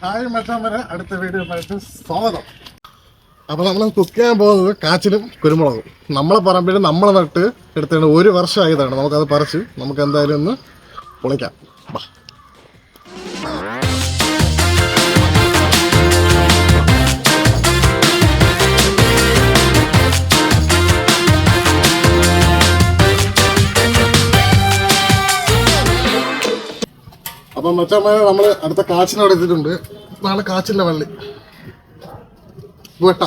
Hi മച്ചാമരെ അടുത്ത വീഡിയോയിലേക്ക് സ്വാഗതം. അപ്പോൾ നമ്മൾ കുക്ക് ചെയ്യാൻ പോകുന്നത് കാച്ചിലും കുരുമുളകും. നമ്മളെ പറമ്പിൽ നമ്മളെ നട്ട് എടുത്തിട്ട് ഒരു വർഷമായതാണ്. നമുക്കത് പറിച്ച് നമുക്ക് എന്തായാലും ഒന്ന് പൊളിക്കാം. മച്ചാമാരെ നമ്മൾ അടുത്ത കാച്ചിനെ എത്തിയിട്ടുണ്ട്. നാളെ കാച്ചില്ല വള്ളി. വെട്ട.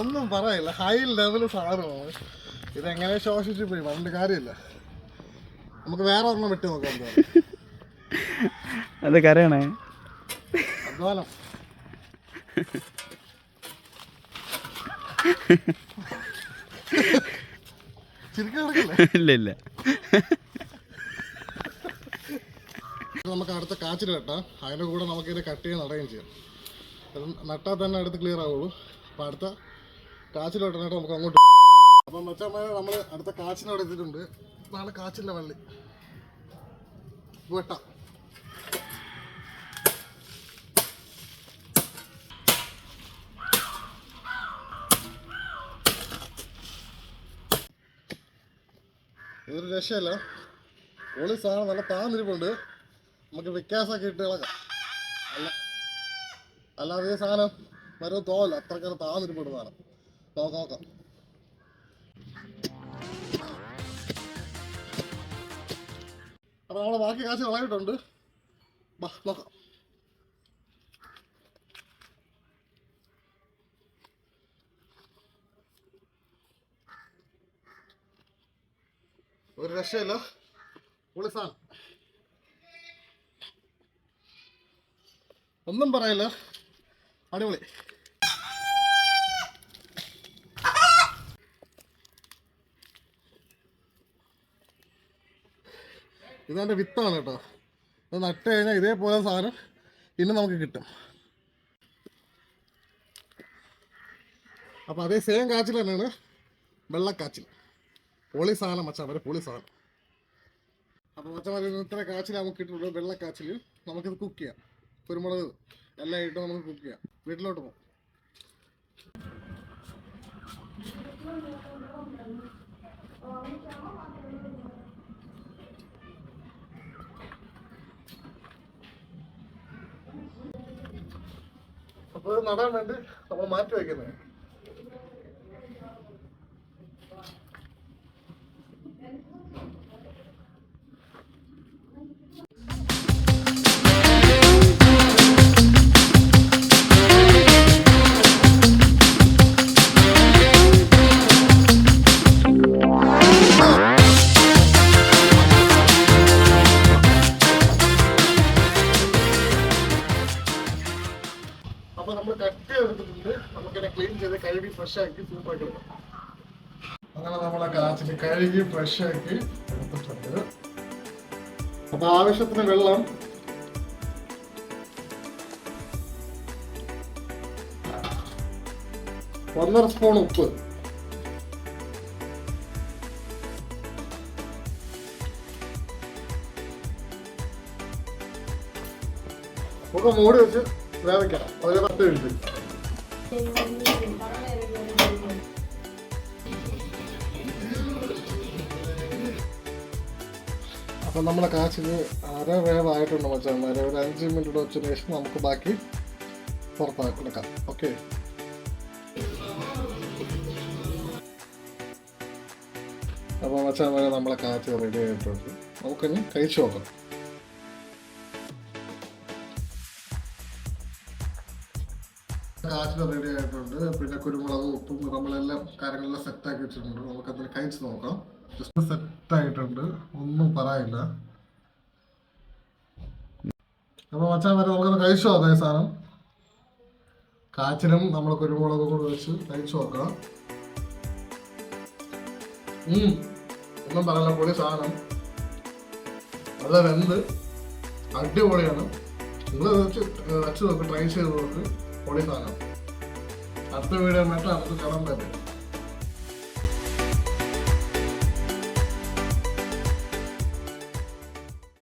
ഒന്നും പറയില്ല. ഹൈ ലെവൽ സാധനമാണ്. ഇതെങ്ങനെ ശോഷിച്ചു പോയി? പറഞ്ഞിട്ട് കാര്യമില്ല. നമുക്ക് വേറെ ഒരെണ്ണം വിട്ടു നോക്കാം അത് കരയണേ. ഇല്ല ഇല്ല. നമുക്ക് അടുത്ത കാച്ചിൽ കെട്ടാം അതിന്റെ കൂടെ നമുക്ക് ഇതിനെ കട്ട് ചെയ്യാൻ നടക്കുകയും ചെയ്യാം. നട്ടാൽ തന്നെ അടുത്ത് ക്ലിയർ ആവുള്ളൂ. അപ്പം അടുത്ത കാച്ചിൽ കെട്ടാനായിട്ട് നമുക്ക് അങ്ങോട്ട് അപ്പം മച്ചാമാരെ നമ്മൾ അടുത്ത കാച്ചിനോട് എത്തിയിട്ടുണ്ട്. ഇതാണ് കാച്ചിന്റെ വള്ളി. വെട്ടാം. ഇതൊരു രക്ഷയല്ല. ഒളി സാധനം നല്ല താന്നിരിപ്പുണ്ട്. നമുക്ക് വ്യത്യാസമൊക്കെ ഇട്ട് കളക്കാം അല്ല അല്ലാതെ ഈ സാധനം വരും തോല അത്രക്കാണ് താന്നിരിപ്പുണ്ട് സാധനം. നോക്കാം നോക്കാം. നമ്മളെ ബാക്കി കാശ് കളയിട്ടുണ്ട് ബാ നോക്കാം. ഒരു രക്ഷയില്ല. പൊളി ഒന്നും പറയല്ല. അടിപൊളി. ഇതെന്റെ വിത്താണ് കേട്ടോ. ഇത് നട്ട് കഴിഞ്ഞാൽ ഇതേപോലെ സാധനം ഇന്ന് നമുക്ക് കിട്ടും. അപ്പോൾ അതേ സെയിം കാച്ചിൽ തന്നെയാണ് വെള്ളക്കാച്ചിൽ. പൊളി സാധനം മച്ചാൻ വരെ പൊളി സാധനം അപ്പോൾ മച്ചാൻ ഇത്ര കാച്ചിൽ നമുക്ക് കിട്ടിയിട്ടുള്ളൂ. വെള്ള കാച്ചിൽ നമുക്കിത് കുക്ക് ചെയ്യാം. കുരുമുളക് എല്ലാം ഇട്ട് നമുക്ക് കുക്ക് ചെയ്യാം. വീട്ടിലോട്ട് പോകും അപ്പോൾ ഇത് നടാൻ വേണ്ടി നമ്മൾ മാറ്റി വയ്ക്കുന്നത് ചെയ്ത് കഴുകി ഫ്രഷ് ആക്കി സൂപ്പാക്കി എടുക്കാം അങ്ങനെ നമ്മളെ കാച്ചിന് കഴുകി ഫ്രഷ് ആക്കി എടുത്തിട്ടുണ്ട്. അപ്പൊ ആവശ്യത്തിന് വെള്ളം. ഒന്നര സ്പൂൺ ഉപ്പ്. ഒക്കെ മൂടി വെച്ച് വേവിക്കണം. ഒരു പത്ത് മിനിറ്റ്. അപ്പം നമ്മളെ കാച്ചിൽ അര വേവായിട്ടുണ്ട് മച്ചാന്മാർ ഒരു അഞ്ച് മിനിറ്റ് വെച്ചതിന് ശേഷം നമുക്ക് ബാക്കി പുറത്താക്കി. എടുക്കാം ഓക്കെ അപ്പോൾ മച്ചാന്മാരെ നമ്മളെ കാച്ച് റെഡി ആയിട്ടുണ്ട്. നമുക്കിനി കഴിച്ചു നോക്കാം. കാച്ചിൽ റെഡി ആയിട്ടുണ്ട്. പിന്നെ കുരുമുളക് ഉപ്പും നമ്മളെല്ലാം കാര്യങ്ങളെല്ലാം സെറ്റ് ആക്കി വെച്ചിട്ടുണ്ട്. നമുക്ക് അതിന് കഴിച്ച് നോക്കാം. ജസ്റ്റ് സെറ്റ് ആയിട്ടുണ്ട്. ഒന്നും പറയില്ല അപ്പൊ മച്ചാൻ വരെ നമുക്കൊന്ന് കഴിച്ചു നോക്കാം സാധനം. കാച്ചിലും നമ്മൾ കുരുമുളകും കൂടെ വെച്ച് കഴിച്ചു നോക്കാം. ഒന്നും പറയില്ല പൊളി സാധനം. നല്ല വെന്ത് അടിപൊളിയാണ്. നിങ്ങൾ വെച്ച് വെച്ച് നോക്ക് ട്രൈ ചെയ്ത് നോക്ക്. പൊളി സാധനം അടുത്ത വീഡിയോ ആയിട്ട് അടുത്ത് കാണാൻ പറ്റും